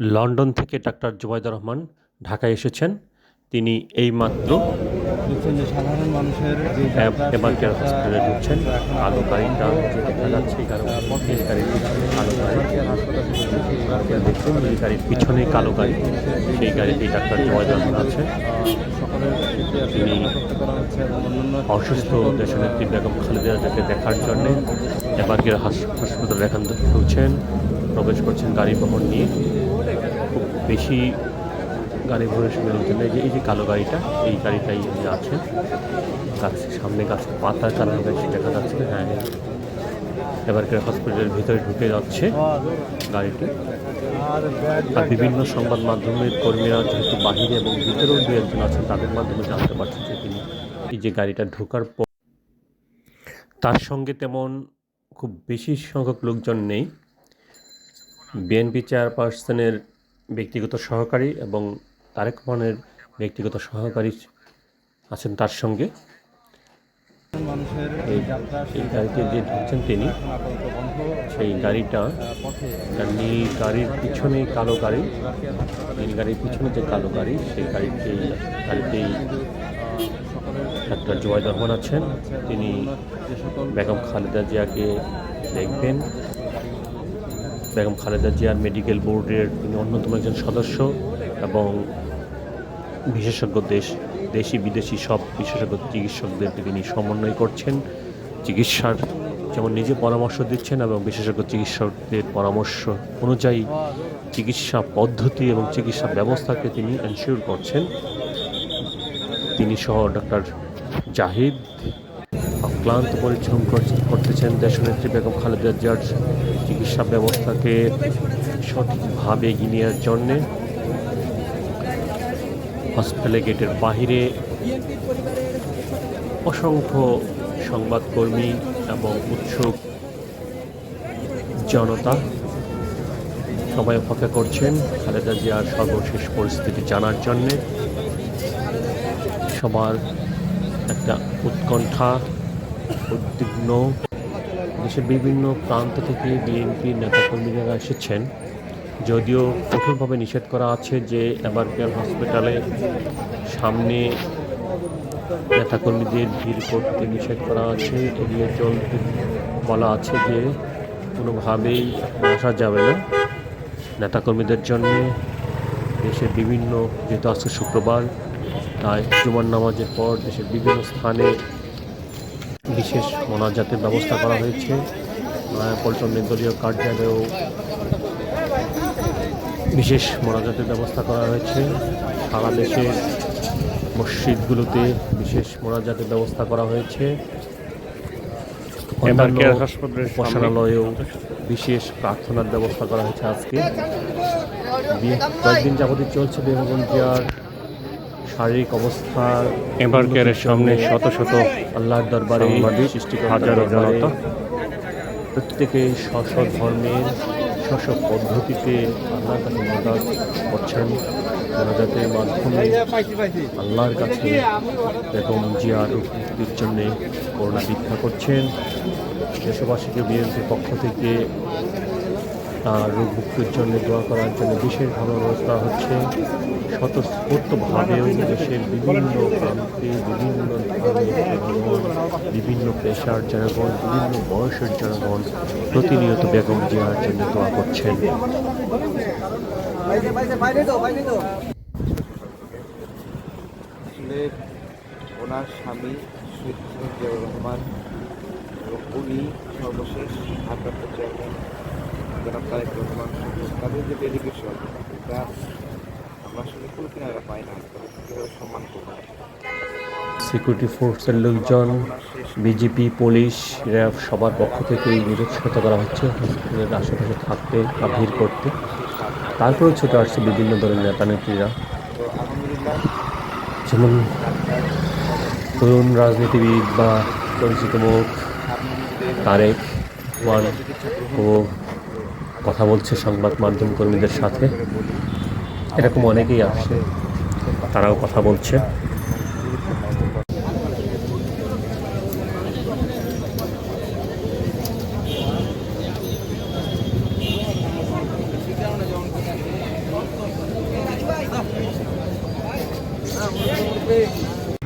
London থেকে doctor Zubaidur Rahman ঢাকায় এসেছেন। তিনি এইমাত্র দেখছেন যে সাধারণ মানুষের যে এম- যাত্রা, এমআর কেয়ার হসপিটালে ঢুকছেন। আলো গাড়িটা দেখা যাচ্ছে এই এই কালো গাড়ি হাসপাতাল এবার দেখছেন এই গাড়ির পিছনে কালো গাড়ি সেই গাড়িতে ডাক্তার জুবাইদুর রহমান আছে তিনি অসুস্থ দেশনেত্রী বেগম খালেদা জিয়াকে দেখার জন্য এবার কেয়ার হাসপাতালে এখান থেকে ঢুকছেন। প্রবেশ করছেন গাড়ি বহন নিয়ে। খুব বেশি গাড়ি ভরে বেরোচ্ছেন এই যে এই যে কালো গাড়িটা, এই গাড়িটাই উনি আছেন। গাছ, সামনে গাছের পাতার কারণে বেশি দেখা যাচ্ছে হ্যাঁ হ্যাঁ। এবার হসপিটালের ভিতরে ঢুকে যাচ্ছে গাড়িটি। আর বিভিন্ন সংবাদ মাধ্যমের কর্মীরা যেহেতু বাহিরে এবং ভিতরেও দু একজন আছেন, তাদের মাধ্যমে জানতে পারছি যে তিনি এই যে গাড়িটা ঢোকার পর তার সঙ্গে তেমন খুব বেশি সংখ্যক লোকজন নেই। বিএনপি চেয়ারপারসনের ব্যক্তিগত সহকারী এবং তারেক রহমানের ব্যক্তিগত সহকারী আছেন তার সঙ্গে। এই গাড়িতে যে ঢুকছেন তিনি, সেই গাড়িটা নীল গাড়ির পিছনে কালো গাড়ি, নীল গাড়ির পিছনে যে কালো গাড়ি, সেই গাড়িতেই গাড়িতেই ডাক্তার জুবাইদ রহমান আছেন। তিনি বেগম খালেদা জিয়াকে দেখবেন। বেগম খালেদা জিয়ার মেডিকেল বোর্ডের তিনি অন্যতম একজন সদস্য এবং বিশেষজ্ঞ দেশ, দেশি বিদেশি সব বিশেষজ্ঞ চিকিৎসকদেরকে তিনি সমন্বয় করছেন। চিকিৎসার যেমন নিজে পরামর্শ দিচ্ছেন এবং বিশেষজ্ঞ চিকিৎসকদের পরামর্শ অনুযায়ী চিকিৎসা পদ্ধতি এবং চিকিৎসা ব্যবস্থাকে তিনি এনশিওর করছেন। তিনি সহ ডক্টর জাহিদ অক্লান্ত পরিশ্রম করতেছেন দেশনেত্রী বেগম খালেদা জিয়ার চিকিৎসা ব্যবস্থাকে সঠিকভাবে এগিয়ে নেওয়ার জন্যে হসপিটালে গেটের বাহিরে অসংখ্য সংবাদকর্মী এবং উৎসুক জনতা সবাই অপেক্ষা করছেন খালেদা জিয়ার সর্বশেষ পরিস্থিতি জানার জন্যে। সবার একটা উৎকণ্ঠা, উদ্বিগ্ন দেশের বিভিন্ন প্রান্ত থেকে বিএনপি নেতাকর্মীরা এসেছেন। যদিও কঠোরভাবে নিষেধ করা আছে যে এবারকার হসপিটালে সামনে নেতাকর্মীদের ভিড় করতে নিষেধ করা আছে। এড়িয়ে চলতে বলা আছে যে কোনোভাবেই আসা যাবে না। নেতাকর্মীদের জন্যে দেশের বিভিন্ন, যেহেতু আজকে শুক্রবার, তাই জুমার নামাজের পর দেশের বিভিন্ন স্থানে বিশেষ মোনাজাতের ব্যবস্থা করা হয়েছে। পল্টন দলীয় কার্যালয়েও বিশেষ মোনাজাতের ব্যবস্থা করা হয়েছে। সারা দেশের মসজিদগুলোতে বিশেষ মোনাজাতের ব্যবস্থা করা হয়েছে। উপাসনালয়েও বিশেষ প্রার্থনার ব্যবস্থা করা হয়েছে আজকে। কয়েকদিন যাবতীয় চলছে বেগম জিয়ার শারীরিক অবস্থা এবার কেয়ারের সামনে শত শত আল্লাহর দরবারে সৃষ্টিকর্তার হাজারো জনতা। প্রত্যেকে স্ব ধর্মের স্ব পদ্ধতিতে আল্লাহর কাছে মদত করছেন। মোনাজাতের মাধ্যমে আল্লাহর কাছে বেগম জিয়ার মুক্তির জন্য করোনা ভিক্ষা করছেন। দেশবাসীকে বিএনপির পক্ষ থেকে তার রোগ মুক্তির জন্য দোয়া করার জন্য বিশেষভাবে করা হচ্ছে। স্বতঃস্ফূর্তভাবেও দেশের বিভিন্ন প্রান্তে বিভিন্ন জনগণ বিভিন্ন পেশার জনগণ, বিভিন্ন বয়সের জনগণ প্রতিনিয়ত বেগম জিয়ার জন্য দোয়া করছেন। ওনার স্বামী শহীদ রহমান এবং উনি সর্বশেষ ভারপ্রাপ্ত চেয়ারম্যান জনাব তারেক রহমান তাদের যে ডেলিগেশন এটা আমরা আসলে কোনো কিনারা পাই না কীভাবে সম্মান করব সিকিউরিটি ফোর্সের লোকজন বিজেপি পুলিশ র্যাব সবার পক্ষ থেকেই নিরুৎসাহিত করা হচ্ছে হসপিটালের আশেপাশে থাকতে বা ভিড় করতে। তারপরেও ছুটে আসছে বিভিন্ন ধরনের নেতা, নেত্রীরা। যেমন তরুণ রাজনীতিবিদ বা পরিচিত মুখ, তারেক, ওয়ান, ও কথা বলছে সংবাদ মাধ্যম কর্মীদের সাথে। এরকম অনেকেই আসছে তারাও কথা বলছে।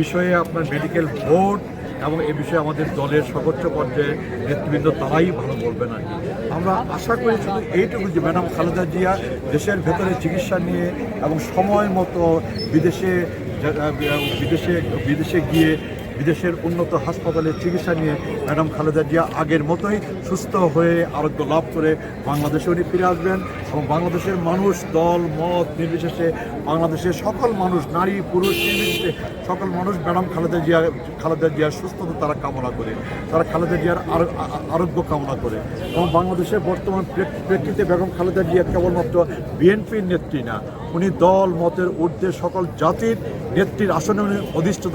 বিষয়ে আপনার মেডিকেল বোর্ড এবং এ বিষয়ে আমাদের দলের সর্বোচ্চ পর্যায়ে নেতৃবৃন্দ তারাই ভালো বলবেন আর কি। আমরা আশা করি শুধু এইটুকু যে ম্যাডাম খালেদা জিয়া দেশের ভেতরে চিকিৎসা নিয়ে এবং সময় মতো বিদেশে বিদেশে বিদেশে গিয়ে বিদেশের উন্নত হাসপাতালে চিকিৎসা নিয়ে ম্যাডাম খালেদা জিয়া আগের মতোই সুস্থ হয়ে আরোগ্য লাভ করে বাংলাদেশে উনি ফিরে আসবেন। এবং বাংলাদেশের মানুষ দল, মত, নির্বিশেষে বাংলাদেশের সকল মানুষ, নারী, পুরুষ, নির্বিশেষে সকল মানুষ ম্যাডাম খালেদা জিয়া, খালেদা জিয়ার সুস্থতা তারা কামনা করে। তারা খালেদা জিয়ার আরোগ্য কামনা করে। এবং বাংলাদেশের বর্তমান প্রেক্ষিতে বেগম খালেদা জিয়া কেবলমাত্র বিএনপির নেত্রী না, উনি দল, মতের ঊর্ধ্বে সকল জাতির নেত্রীর আসনে উনি অধিষ্ঠিত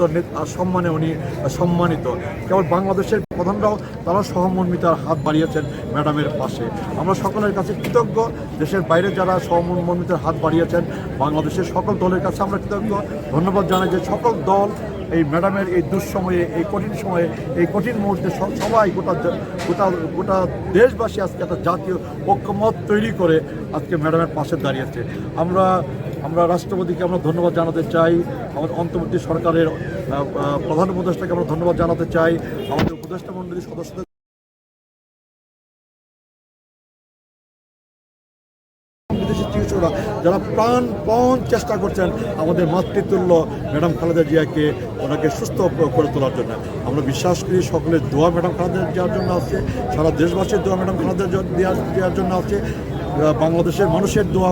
সম্মানে উনি সম্মানিত। কেবল বাংলাদেশের প্রধানরাও তারা সহমর্মিতার হাত বাড়িয়েছেন ম্যাডামের পাশে। আমরা সকলের কাছে কৃতজ্ঞ। দেশের বাইরে যারা সহমর্মিতার হাত বাড়িয়েছেন, বাংলাদেশের সকল দলের কাছে আমরা কৃতজ্ঞ। ধন্যবাদ জানাই যে সকল দল এই ম্যাডামের এই দুঃসময়ে, এই কঠিন সময়ে, এই কঠিন মুহূর্তে সব- সবাই গোটা গোটা গোটা দেশবাসী আজকে একটা জাতীয় ঐক্যমত তৈরি করে আজকে ম্যাডামের পাশে দাঁড়িয়েছে। আমরা আমরা রাষ্ট্রপতিকে আমরা ধন্যবাদ জানাতে চাই। আমাদের অন্তর্বর্তী সরকারের প্রধান উপদেষ্টাকে আমরা ধন্যবাদ জানাতে চাই। আমাদের উপদেষ্টা মণ্ডলীর সদস্যদের বিদেশি চিকিৎসকরা যারা প্রাণপণ চেষ্টা করছেন আমাদের মাতৃতুল্য ম্যাডাম খালেদা জিয়াকে ওনাকে সুস্থ করে তোলার জন্য। আমরা বিশ্বাস করি সকলের দোয়া ম্যাডাম খালেদা জিয়ার জন্য আছে সারা দেশবাসীর দোয়া ম্যাডাম খালেদা দেওয়ার দেওয়ার জন্য আহ, বাংলাদেশের মানুষের দোয়া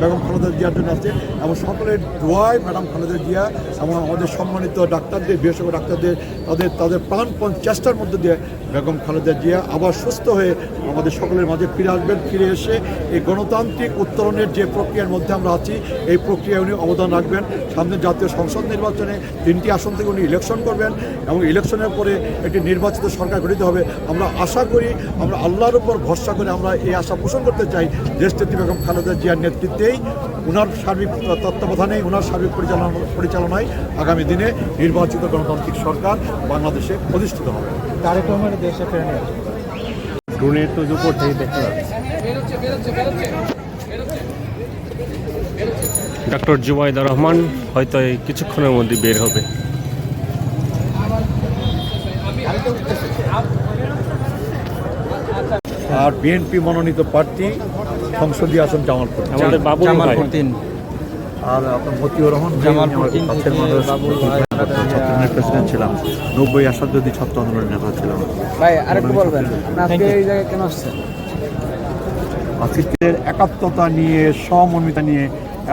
বেগম খালেদা জিয়ার জন্য আছে এবং সকলের দোয়ায় ম্যাডাম খালেদা জিয়া এবং আমাদের সম্মানিত ডাক্তারদের, বিশেষজ্ঞ ডাক্তারদের, তাদের তাদের প্রাণপণ চেষ্টার মধ্যে দিয়ে বেগম খালেদা জিয়া আবার সুস্থ হয়ে আমাদের সকলের মাঝে ফিরে আসবেন, ফিরে এসে এই গণতান্ত্রিক উত্তরণের যে প্রক্রিয়ার মধ্যে আমরা আছি, এই প্রক্রিয়ায় উনি অবদান রাখবেন। সামনে জাতীয় সংসদ নির্বাচনে তিনটি আসন থেকে উনি ইলেকশন করবেন এবং ইলেকশনের পরে একটি নির্বাচিত সরকার গঠিত হবে। আমরা আশা করি, আমরা আল্লাহর উপর ভরসা করে আমরা এই আশা পোষণ করতে চাই, দেশনেত্রী বেগম খালেদা জিয়ার নেতৃত্বেই ওনার সার্বিক তত্ত্বাবধানে ওনার সার্বিক পরিচালনা পরিচালনায় আগামী দিনে নির্বাচিত গণতান্ত্রিক সরকার বাংলাদেশে প্রতিষ্ঠিত হবে। ড্রোনের তো উপর থেকে দেখা যাচ্ছে ডক্টর জুবাইদা রহমান হয়তো এই কিছুক্ষণের মধ্যে বের হবে। আর বিএনপি মনোনীত প্রার্থী সংসদীয় আসন জামালপুর। আর আপনার মতিউর রহমান কাছের মানুষ। ছাত্রলীগের প্রেসিডেন্ট ছিলাম। নব্বই আসাদ যদি ছাত্র আন্দোলনের নেতা ছিলাম। ভাই আরেকটু বলবেন আজকে এই জায়গায় কেন আসছেন? আজকের একাত্মতা নিয়ে সমন্বিতা নিয়ে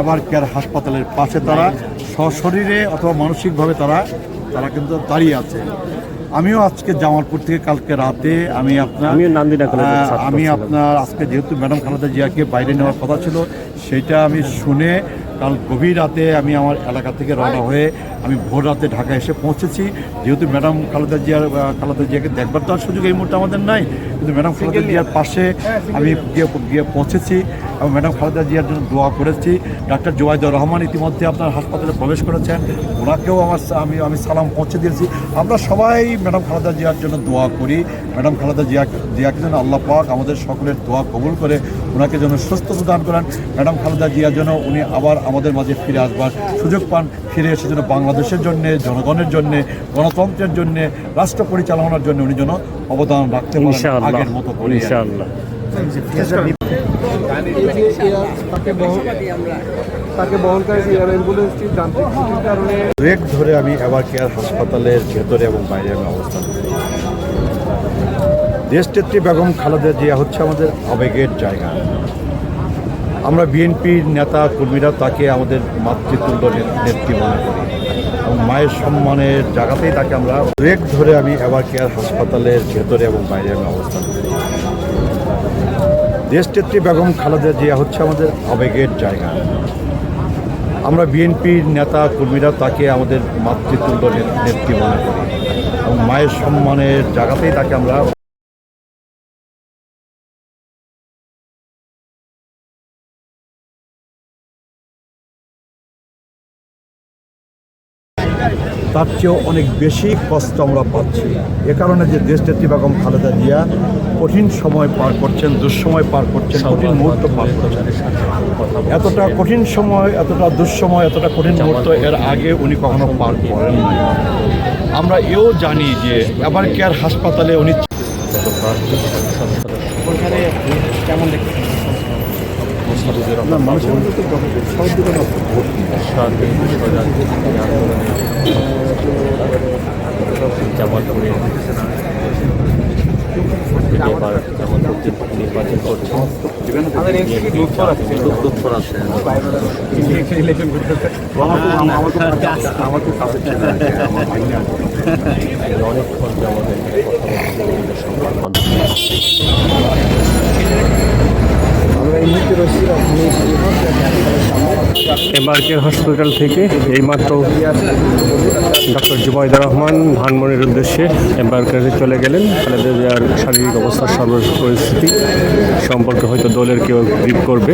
এবার কেয়ার হাসপাতালের পাশে তারা সশরীরে অথবা মানসিকভাবে তারা তারা কিন্তু দাঁড়িয়ে আছে। আমিও আজকে জামালপুর থেকে কালকে রাতে আমি আপনার আমিও নান্দিনা আমি আপনার আজকে যেহেতু ম্যাডাম খালেদা জিয়াকে বাইরে নেওয়ার কথা ছিল সেটা আমি শুনে কাল গভীর রাতে আমি আমার এলাকা থেকে রওনা হয়ে আমি ভোর রাতে ঢাকা এসে পৌঁছেছি। যেহেতু ম্যাডাম খালেদা জিয়ার খালেদা জিয়াকে দেখবার তো আর সুযোগ এই মুহূর্তে আমাদের নাই কিন্তু ম্যাডাম খালেদা জিয়ার পাশে আমি গিয়ে গিয়ে পৌঁছেছি এবং ম্যাডাম খালেদা জিয়ার জন্য দোয়া করেছি। ডাক্তার জোয়াইদুর রহমান ইতিমধ্যে আপনার হাসপাতালে প্রবেশ করেছেন। ওনাকেও আমার আমি আমি সালাম পৌঁছে দিয়েছি। আমরা সবাই ম্যাডাম খালেদা জিয়ার জন্য দোয়া করি। ম্যাডাম খালেদা জিয়া জিয়াকে যেন আল্লাহ পাক আমাদের সকলের দোয়া কবুল করে ওনাকে যেন সুস্থ প্রদান করেন। ম্যাডাম খালেদা জিয়া যেন উনি আবার আমাদের মাঝে ফিরে আসবার সুযোগ পান ফিরে এসে যেন বাংলাদেশের জন্য জনগণের জন্য গণতন্ত্রের জন্য রাষ্ট্র পরিচালনার জন্য উনি যেন অবদান রাখতে পারেন ইনশাআল্লাহ আগের মতো করে ইনশাআল্লাহ তাকে তাকে বহনকারী এয়ার অ্যাম্বুলেন্সটি যান্ত্রিক ত্রুটির কারণে ব্রেক ধরে আমি এবার কেয়ার হাসপাতালের ভেতরে এবং বাইরে আমি অবস্থান করি। দেশনেত্রী বেগম খালেদা জিয়া হচ্ছে আমাদের আবেগের জায়গা। আমরা বিএনপির নেতা, কর্মীরা তাকে আমাদের মাতৃতুল্য নেত্রী মনে করি। এবং মায়ের সম্মানের জায়গাতেই তাকে আমরা ব্রেক ধরে আমি এবার কেয়ার হাসপাতালের ভেতরে এবং বাইরে আমি অবস্থান করি। দেশনেত্রী বেগম খালেদা জিয়া হচ্ছে আমাদের আবেগের জায়গা। আমরা বিএনপির নেতা, কর্মীরা তাকে আমাদের মাতৃতুল্য নেত্রী মনে করি। এবং মায়ের সম্মানের জায়গাতেই তাকে আমরা তার চেয়েও অনেক বেশি কষ্ট আমরা পাচ্ছি। এ কারণে যে দেশনেত্রী বেগম খালেদা জিয়া কঠিন সময় পার করছেন দুঃসময় পার করছেন কঠিন মুহূর্ত পার করছেন। এতটা কঠিন সময় এতটা দুঃসময় এতটা কঠিন মুহূর্ত এর আগে উনি কখনো পার করেন আমরা এও জানি যে এবার কেয়ার হাসপাতালে উনি গত প্রার্থী সংসদ সদস্য ওখানে কেমন দেখতেছেন মোস্তাফিজুর না রহমান মানুষের মধ্যে তো যখন উৎসাহ দিবে না স্বাধীন স্বরাজনীতি আন্দোলনে জামালপুরে এবার জামালপুর নির্বাচন করছে। অনেকক্ষণ যাবত এমআরকে হসপিটাল থেকে এইমাত্র ডক্টর জুবাইদুর রহমান ধানমনির উদ্দেশ্যে এমআরকে চলে গেলেন। খালেদা জিয়ার শারীরিক অবস্থার সর্ব পরিস্থিতি সম্পর্কে হয়তো দলের কেউ ব্রিফ করবে।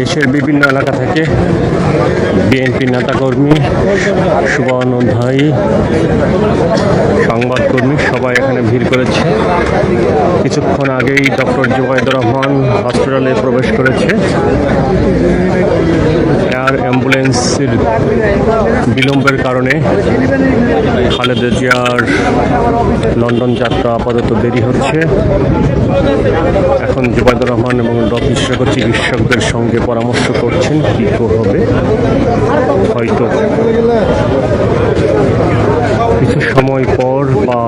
দেশের বিভিন্ন এলাকা থেকে বিএনপি নেতাকর্মী, শুভানুধ্যায়ী, সংবাদকর্মী সবাই এখানে ভিড় করেছে। কিছুক্ষণ আগেই ডক্টর জুবাইদুর রহমান হসপিটালে প্রবেশ করেছে। এয়ার অ্যাম্বুলেন্সের বিলম্বের কারণে খালেদা জিয়ার লন্ডন যাত্রা আপাতত দেরি হচ্ছে। এখন জুবাইদুর রহমান এবং ডক বিশেষজ্ঞ চিকিৎসকদের সঙ্গে পরামর্শ করছেন, কি হবে? হয়তো কিছু সময় পর বা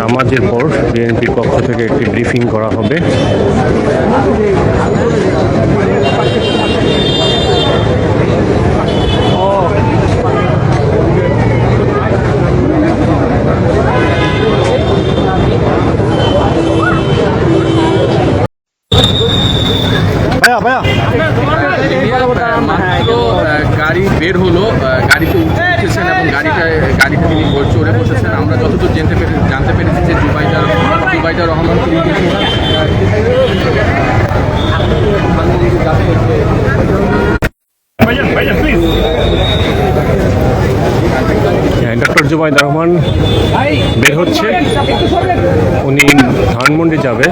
নামাজের পর বিএনপির পক্ষ থেকে একটি ব্রিফিং করা হবে। আহ, গাড়ি বের হলো গাড়িতে উঠেছেন এবং গাড়িটা গাড়িতে তিনি চড়ে বসেছেন। আমরা যতদূর জানতে পেরে জানতে পেরেছি যে জুবাইদার জুবাইদার রহমান তিনি কিন্তু হ্যাঁ ডক্টর জুবাইদা রহমান বের হচ্ছে। উনি ধানমন্ডি যাবে।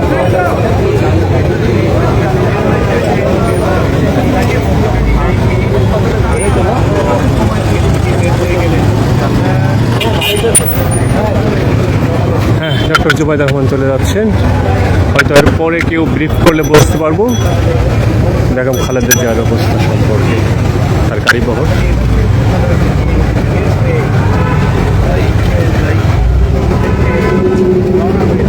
হ্যাঁ ডক্টর জুবাইদা রহমান চলে যাচ্ছেন। হয়তো এর পরে কেউ ব্রিফ করলে বুঝতে পারব। বেগম খালেদা জিয়ার অবস্থা সম্পর্কে তার গাড়ি বহর Vamos